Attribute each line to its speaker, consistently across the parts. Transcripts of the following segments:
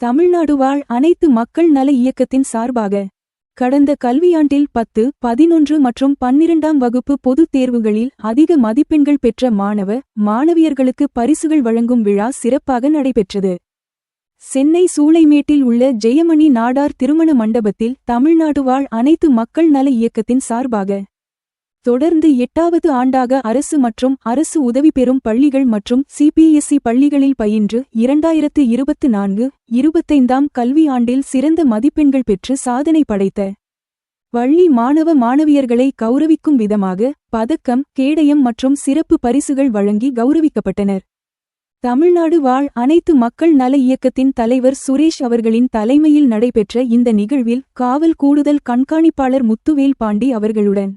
Speaker 1: தமிழ்நாடு வாழ் அனைத்து மக்கள் நல இயக்கத்தின் சார்பாக கடந்த கல்வியாண்டில் பத்து பதினொன்று மற்றும் பன்னிரண்டாம் வகுப்பு பொதுத் தேர்வுகளில் அதிக மதிப்பெண்கள் பெற்ற மாணவ மாணவியர்களுக்கு பரிசுகள் வழங்கும் விழா சிறப்பாக நடைபெற்றது. சென்னை சூளைமேட்டில் உள்ள ஜெயமணி நாடார் திருமண மண்டபத்தில் தமிழ்நாடு வாழ் அனைத்து மக்கள் நல இயக்கத்தின் சார்பாக தொடர்ந்து எட்டாவது ஆண்டாக அரசு மற்றும் அரசு உதவி பெறும் பள்ளிகள் மற்றும் சிபிஎஸ்இ பள்ளிகளில் பயின்று இரண்டாயிரத்து இருபத்து நான்கு இருபத்தைந்தாம் கல்வி ஆண்டில் சிறந்த மதிப்பெண்கள் பெற்று சாதனை படைத்த பள்ளி மாணவ மாணவியர்களை கௌரவிக்கும் விதமாக பதக்கம் கேடயம் மற்றும் சிறப்பு பரிசுகள் வழங்கி கௌரவிக்கப்பட்டனர். தமிழ்நாடு வாழ் அனைத்து மக்கள் நல இயக்கத்தின் தலைவர் சுரேஷ் அவர்களின் தலைமையில் நடைபெற்ற இந்த நிகழ்வில் காவல் கூடுதல் கண்காணிப்பாளர் முத்துவேல் பாண்டி அவர்களுடன்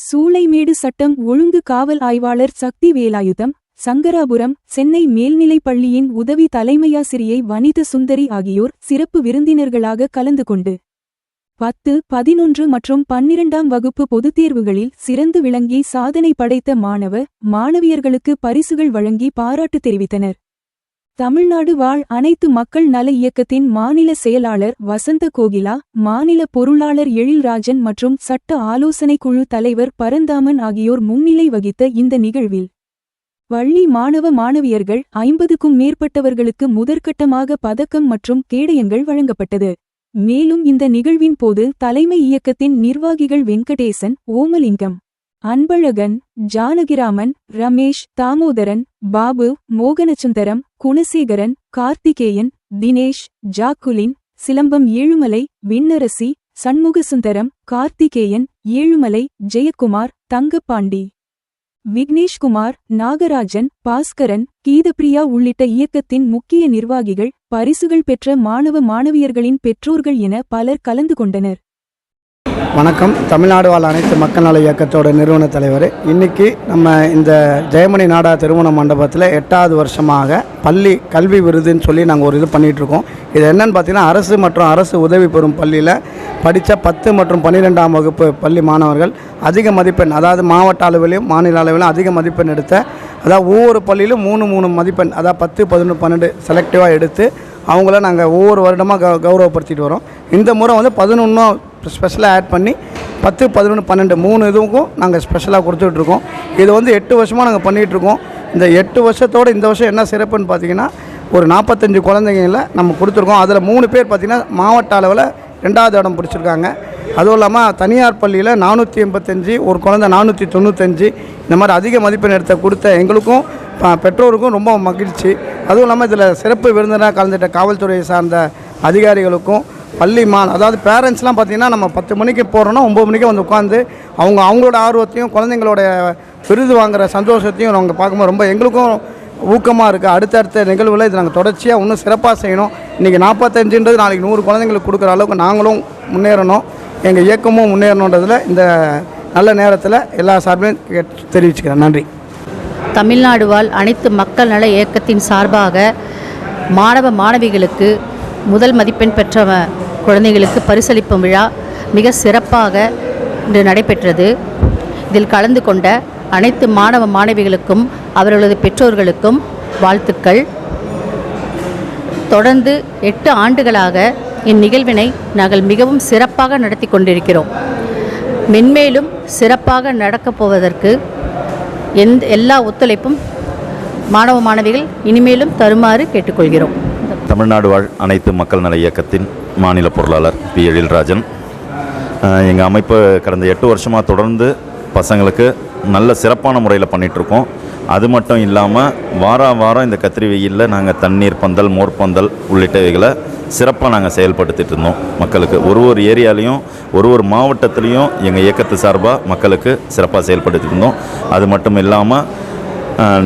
Speaker 1: சூளைமேடு சட்டம் ஒழுங்கு காவல் ஆய்வாளர் சக்தி வேலாயுதம் சங்கராபுரம் சென்னை மேல்நிலைப் பள்ளியின் உதவி தலைமையாசிரியை வனித சுந்தரி ஆகியோர் சிறப்பு விருந்தினர்களாக கலந்து கொண்டு பத்து பதினொன்று மற்றும் பன்னிரண்டாம் வகுப்பு பொதுத் தேர்வுகளில் சிறந்து விளங்கி சாதனை படைத்த மாணவ மாணவியர்களுக்கு பரிசுகள் வழங்கி பாராட்டு தெரிவித்தனர். தமிழ்நாடு வாழ் அனைத்து மக்கள் நல இயக்கத்தின் மாநில செயலாளர் வசந்த கோகிலா மாநில பொருளாளர் எழில்ராஜன் மற்றும் சட்ட ஆலோசனைக்குழு தலைவர் பரந்தாமன் ஆகியோர் முன்னிலை வகித்த இந்த நிகழ்வில் வள்ளி மாணவ மாணவியர்கள் ஐம்பதுக்கும் மேற்பட்டவர்களுக்கு முதற்கட்டமாக பதக்கம் மற்றும் கேடயங்கள் வழங்கப்பட்டது. மேலும் இந்த நிகழ்வின் போது தலைமை இயக்கத்தின் நிர்வாகிகள் வெங்கடேசன் ஓமலிங்கம் அன்பழகன் ஜானகிராமன் ரமேஷ் தாமோதரன் பாபு மோகனசுந்தரம் குணசேகரன் கார்த்திகேயன் தினேஷ் ஜாக்குலின் சிலம்பம் ஏழுமலை விண்ணரசி சண்முகசுந்தரம் கார்த்திகேயன் ஏழுமலை ஜெயக்குமார் தங்கப்பாண்டி. விக்னேஷ்குமார் நாகராஜன் பாஸ்கரன் கீதப்பிரியா உள்ளிட்ட இயக்கத்தின் முக்கிய நிர்வாகிகள் பரிசுகள் பெற்ற மாணவ மாணவியர்களின் பெற்றோர்கள் என பலர் கலந்து கொண்டனர்.
Speaker 2: வணக்கம். தமிழ்நாடு வாழ் அனைத்து மக்கள் நல இயக்கத்தோட நிறுவன தலைவர். இன்றைக்கி நம்ம இந்த ஜெயமணி நாடா திருமண மண்டபத்தில் எட்டாவது வருஷமாக பள்ளி கல்வி விருதுன்னு சொல்லி நாங்கள் ஒரு இது பண்ணிகிட்ருக்கோம் இருக்கோம். இது என்னென்னு பார்த்தீங்கன்னா அரசு மற்றும் அரசு உதவி பெறும் பள்ளியில் படித்த பத்து மற்றும் பன்னிரெண்டாம் வகுப்பு பள்ளி மாணவர்கள் அதிக மதிப்பெண் அதாவது மாவட்ட அளவிலும் மாநில அளவிலும் அதிக மதிப்பெண் எடுத்த அதாவது ஒவ்வொரு பள்ளியிலும் மூணு மூணு மதிப்பெண் அதாவது பத்து பதினொன்று பன்னெண்டு செலக்டிவாக எடுத்து அவங்கள நாங்கள் ஒவ்வொரு வருடமாக கௌ கௌரவப்படுத்திட்டு வரோம். இந்த முறை வந்து பதினொன்றும் ஸ்பெஷலாக ஆட் பண்ணி பத்து பதினொன்று பன்னெண்டு மூணு இதுவும் நாங்கள் ஸ்பெஷலாக கொடுத்துட்ருக்கோம் இது வந்து எட்டு வருஷமாக நாங்கள் பண்ணிகிட்ருக்கோம் இந்த எட்டு வருஷத்தோடு இந்த வருஷம் என்ன சிறப்புன்னு பார்த்தீங்கன்னா ஒரு நாற்பத்தஞ்சு குழந்தைங்கள நம்ம கொடுத்துருக்கோம். அதில் மூணு பேர் பார்த்திங்கன்னா மாவட்ட அளவில் ரெண்டாவது இடம் பிடிச்சிருக்காங்க. அதுவும் இல்லாமல் தனியார் பள்ளியில் நானூற்றி எண்பத்தஞ்சு ஒரு குழந்தை நானூற்றி தொண்ணூத்தஞ்சு இந்த மாதிரி அதிக மதிப்பெண் எடுத்த கொடுத்த எங்களுக்கும் பெற்றோருக்கும் ரொம்ப மகிழ்ச்சி. அதுவும் இல்லாமல் இதில் சிறப்பு விருந்தினராக கலந்துட்ட காவல்துறையை சார்ந்த அதிகாரிகளுக்கும் பள்ளி மா அதாவது பேரண்ட்ஸ்லாம் பார்த்தீங்கன்னா நம்ம பத்து மணிக்கு போகிறோன்னா ஒம்பது மணிக்கு வந்து உட்காந்து அவங்க அவங்களோட ஆர்வத்தையும் குழந்தைங்களோட விருது வாங்குற சந்தோஷத்தையும் நாங்கள் பார்க்கும்போது ரொம்ப எங்களுக்கும் ஊக்கமாக இருக்குது அடுத்தடுத்த நிகழ்வில் இது நாங்கள் தொடர்ச்சியாக இன்னும் சிறப்பாக செய்யணும். இன்றைக்கி நாற்பத்தஞ்சுன்றது நாளைக்கு நூறு குழந்தைங்களுக்கு கொடுக்குற அளவுக்கு நாங்களும் முன்னேறணும். எங்கள் இயக்கமும் முன்னேறணுன்றதில் இந்த நல்ல நேரத்தில் எல்லா சார்பையும் தெரிவிச்சுக்கிறேன். நன்றி.
Speaker 3: தமிழ்நாடு வாழ் அனைத்து மக்கள் நல இயக்கத்தின் சார்பாக மாணவ மாணவிகளுக்கு முதல் மதிப்பெண் பெற்ற குழந்தைகளுக்கு பரிசளிப்பும் விழா மிக சிறப்பாக இன்று நடைபெற்றது. இதில் கலந்து கொண்ட அனைத்து மாணவ மாணவிகளுக்கும் அவர்களது பெற்றோர்களுக்கும் வாழ்த்துக்கள். தொடர்ந்து எட்டு ஆண்டுகளாக இந்நிகழ்வினை நாங்கள் மிகவும் சிறப்பாக நடத்தி கொண்டிருக்கிறோம். மென்மேலும் சிறப்பாக நடக்கப் போவதற்கு எந்த எல்லா ஒத்துழைப்பும் மாணவ மாணவிகள் இனிமேலும் தருமாறு கேட்டுக்கொள்கிறோம்.
Speaker 4: தமிழ்நாடு வாழ் அனைத்து மக்கள் நல இயக்கத்தின் மாநில பொருளாளர் பி. எழில்ராஜன். எங்கள் அமைப்பு கடந்த எட்டு வருஷமாக தொடர்ந்து பசங்களுக்கு நல்ல சிறப்பான முறையில் பண்ணிகிட்ருக்கோம் அது மட்டும் இல்லாமல் வார வாரம் இந்த கத்திரி வெயிலில் நாங்கள் தண்ணீர் பந்தல் மோர் பந்தல் உள்ளிட்டவைகளை சிறப்பாக நாங்கள் செயல்படுத்திட்டு இருந்தோம் மக்களுக்கு. ஒரு ஒரு ஏரியாலையும் ஒரு ஒரு மாவட்டத்துலேயும் எங்கள் இயக்கத்து சார்பாக மக்களுக்கு சிறப்பாக செயல்படுத்திட்டு இருந்தோம். அது மட்டும் இல்லாமல்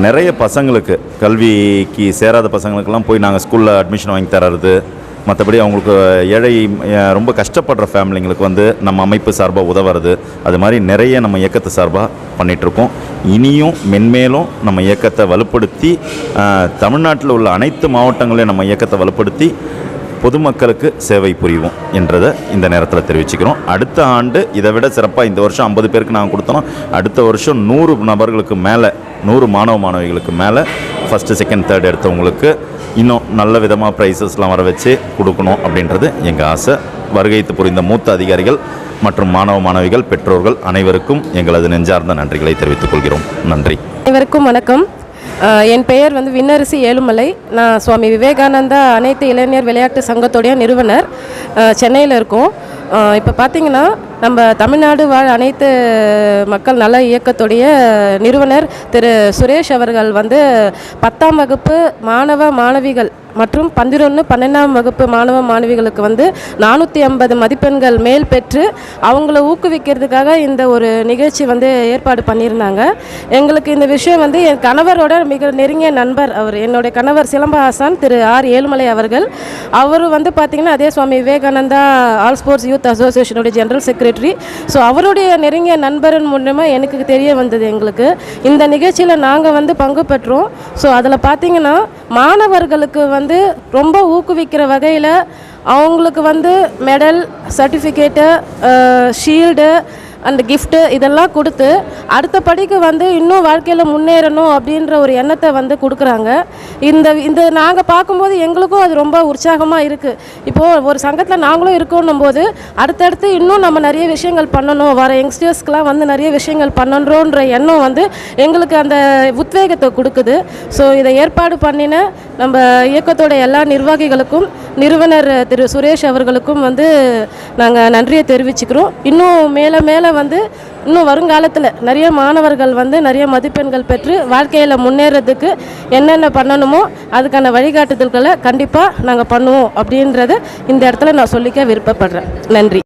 Speaker 4: நிறைய பசங்களுக்கு கல்விக்கு சேராத பசங்களுக்கெல்லாம் போய் நாங்கள் ஸ்கூலில் அட்மிஷன் வாங்கி தர்றது மற்றபடி அவங்களுக்கு ஏழை ரொம்ப கஷ்டப்படுற ஃபேமிலிங்களுக்கு வந்து நம்ம அமைப்பு சார்பாக உதவுறது அது மாதிரி நிறைய நம்ம இயக்கத்தை சார்பாக பண்ணிகிட்ருக்கோம் இனியும் மென்மேலும் நம்ம இயக்கத்தை வலுப்படுத்தி தமிழ்நாட்டில் உள்ள அனைத்து மாவட்டங்களையும் நம்ம இயக்கத்தை வலுப்படுத்தி பொதுமக்களுக்கு சேவை புரிவோம் என்றதை இந்த நேரத்தில் தெரிவிச்சுக்கிறோம். அடுத்த ஆண்டு இதை விட சிறப்பாக இந்த வருஷம் ஐம்பது பேருக்கு நாங்கள் கொடுத்தோம் அடுத்த வருஷம் நூறு நபர்களுக்கு மேலே நூறு மாணவ மாணவிகளுக்கு மேலே ஃபஸ்ட்டு செகண்ட் தேர்ட் எடுத்தவங்களுக்கு இன்னும் நல்ல விதமாக ப்ரைஸஸ்லாம் வர வச்சு கொடுக்கணும் அப்படின்றது எங்கள் ஆசை. வருகைத்து புரிந்த மூத்த அதிகாரிகள் மற்றும் மாணவ மாணவிகள் பெற்றோர்கள் அனைவருக்கும் எங்களது நெஞ்சார்ந்த நன்றிகளை தெரிவித்துக் கொள்கிறோம். நன்றி.
Speaker 5: அனைவருக்கும் வணக்கம். என் பெயர் வந்து விண்ணரசி ஏழுமலை. நான் சுவாமி விவேகானந்தா அனைத்து இளைஞர் விளையாட்டு சங்கத்துடைய நிறுவனர். சென்னையில் இருக்கோம். இப்போ பார்த்தீங்கன்னா நம்ம தமிழ்நாடு வாழ் அனைத்து மக்கள் நல இயக்கத்துடைய நிறுவனர் திரு சுரேஷ் அவர்கள் வந்து பத்தாம் வகுப்பு மாணவ மாணவிகள் மற்றும் பன்னிரொன்று பன்னெண்டாம் வகுப்பு மாணவ மாணவிகளுக்கு வந்து நானூற்றி ஐம்பது மதிப்பெண்கள் மேல் பெற்று அவங்கள ஊக்குவிக்கிறதுக்காக இந்த ஒரு நிகழ்ச்சி வந்து ஏற்பாடு பண்ணியிருந்தாங்க. எங்களுக்கு இந்த விஷயம் வந்து என் கணவரோட மிக நெருங்கிய நண்பர் அவர் என்னுடைய கணவர் சிலம்பஹாசன் திரு ஆர் ஏழுமலை அவர்கள். அவர் வந்து பார்த்திங்கன்னா அதே Swami Vivekananda all sports youth அசோசியேஷனுடைய general secretary so அவருடைய நெருங்கிய நண்பரன் மூலமாக எனக்கு தெரிய வந்தது எங்களுக்கு. இந்த நிகழ்ச்சியில் நாங்கள் வந்து பங்கு பெற்றோம். ஸோ அதில் பார்த்தீங்கன்னா மாணவர்களுக்கு வந்து ரொம்ப ஊக்குவிக்கிற வகையில் அவங்களுக்கு வந்து மெடல் சர்டிஃபிகேட்டு ஷீல்டு அந்த கிஃப்ட்டு இதெல்லாம் கொடுத்து அடுத்த படிக்கு வந்து இன்னும் வாழ்க்கையில் முன்னேறணும் அப்படின்ற ஒரு எண்ணத்தை வந்து கொடுக்குறாங்க. இந்த இந்த நாங்கள் பார்க்கும்போது எங்களுக்கும் அது ரொம்ப உற்சாகமாக இருக்குது இப்போது ஒரு சங்கத்தில் நாங்களும் இருக்கணும் போது அடுத்தடுத்து இன்னும் நம்ம நிறைய விஷயங்கள் பண்ணணும். வர யங்ஸ்டர்ஸ்க்கெலாம் வந்து நிறைய விஷயங்கள் பண்ணணுன்ற எண்ணம் வந்து எங்களுக்கு அந்த உத்வேகத்தை கொடுக்குது. ஸோ இதை ஏற்பாடு பண்ணின நம்ம இயக்கத்தோட எல்லா நிர்வாகிகளுக்கும் நிறுவனர் திரு சுரேஷ் அவர்களுக்கும் வந்து நாங்கள் நன்றியை தெரிவிச்சுக்கிறோம். இன்னும் மேலே மேலே வந்து இன்னும் வருங்காலத்தில் நிறைய மாணவர்கள் வந்து நிறைய மதிப்பெண்கள் பெற்று வாழ்க்கையில் முன்னேறதுக்கு என்னென்ன பண்ணணுமோ அதுக்கான வழிகாட்டுதல்களை கண்டிப்பாக நாங்கள் பண்ணுவோம் அப்படின்றத இந்த இடத்துல நான் சொல்லிக்க விருப்பப்படுறேன். நன்றி.